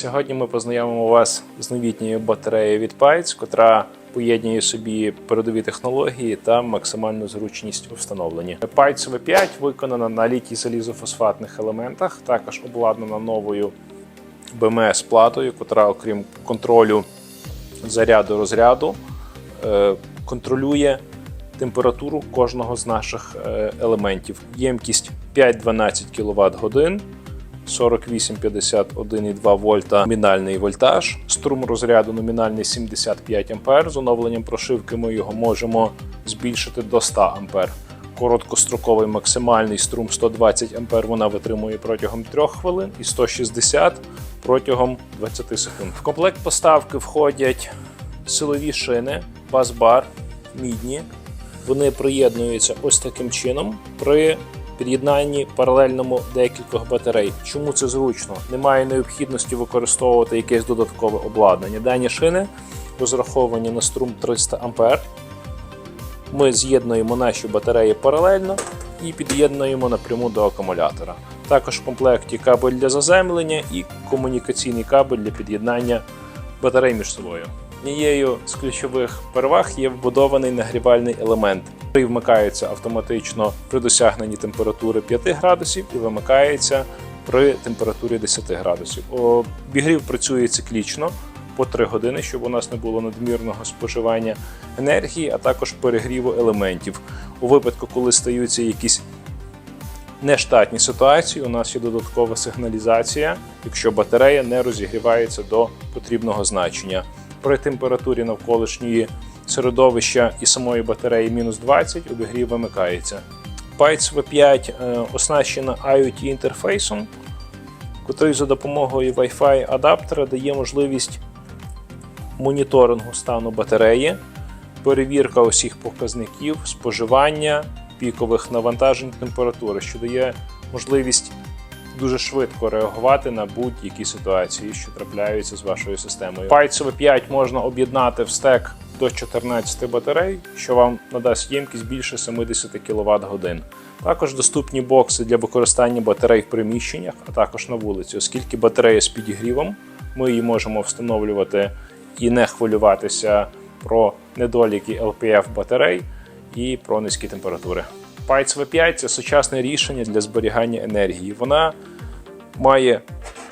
Сьогодні ми познайомимо вас з новітньою батареєю від Python, котра поєднує собі передові технології та максимальну зручність у встановленні. Python V5 виконана на літій залізофосфатних елементах, також обладнана новою БМС платою, котра, окрім контролю заряду розряду, е, контролює температуру кожного з наших е, елементів. Ємкість 5-12 кВт годин. 48,51,2 вольта номінальний вольтаж. Струм розряду номінальний 75 А. З оновленням прошивки ми його можемо збільшити до 100 А. Короткостроковий максимальний струм 120 А вона витримує протягом 3 хвилин і 160 протягом 20 секунд. В комплект поставки входять силові шини, бас-бар, мідні. Вони приєднуються ось таким чином при під'єднанні паралельному декількох батарей. Чому це зручно? Немає необхідності використовувати якесь додаткове обладнання. Дані шини розраховані на струм 300 А. Ми з'єднуємо наші батареї паралельно і під'єднуємо напряму до акумулятора. Також в комплекті кабель для заземлення і комунікаційний кабель для під'єднання батарей між собою. Однією з ключових переваг є вбудований нагрівальний елемент, який вмикається автоматично при досягненні температури 5 градусів і вимикається при температурі 10 градусів. Обігрів працює циклічно по 3 години, щоб у нас не було надмірного споживання енергії, а також перегріву елементів. У випадку, коли стаються якісь нештатні ситуації, у нас є додаткова сигналізація, якщо батарея не розігрівається до потрібного значення. При температурі навколишньої середовища і самої батареї мінус 20 обігрів вимикається. Python V5 е, оснащена IoT інтерфейсом, котрий за допомогою Wi-Fi адаптера дає можливість моніторингу стану батареї, перевірка усіх показників, споживання, пікових навантажень температури, що дає можливість дуже швидко реагувати на будь-які ситуації, що трапляються з вашою системою. Python V5 можна об'єднати в стек до 14 батарей, що вам надасть ємкість більше 70 кВт годин. Також доступні бокси для використання батарей в приміщеннях, а також на вулиці, оскільки батарея з підігрівом, ми її можемо встановлювати і не хвилюватися про недоліки LPF батарей і про низькі температури. Python V5 це сучасне рішення для зберігання енергії. Вона має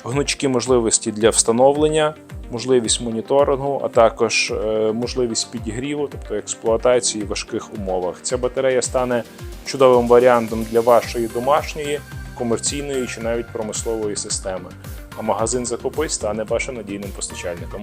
гнучкі можливості для встановлення, можливість моніторингу, а також е, можливість підігріву, тобто експлуатації в важких умовах. Ця батарея стане чудовим варіантом для вашої домашньої, комерційної чи навіть промислової системи. А магазин закупи стане вашим надійним постачальником.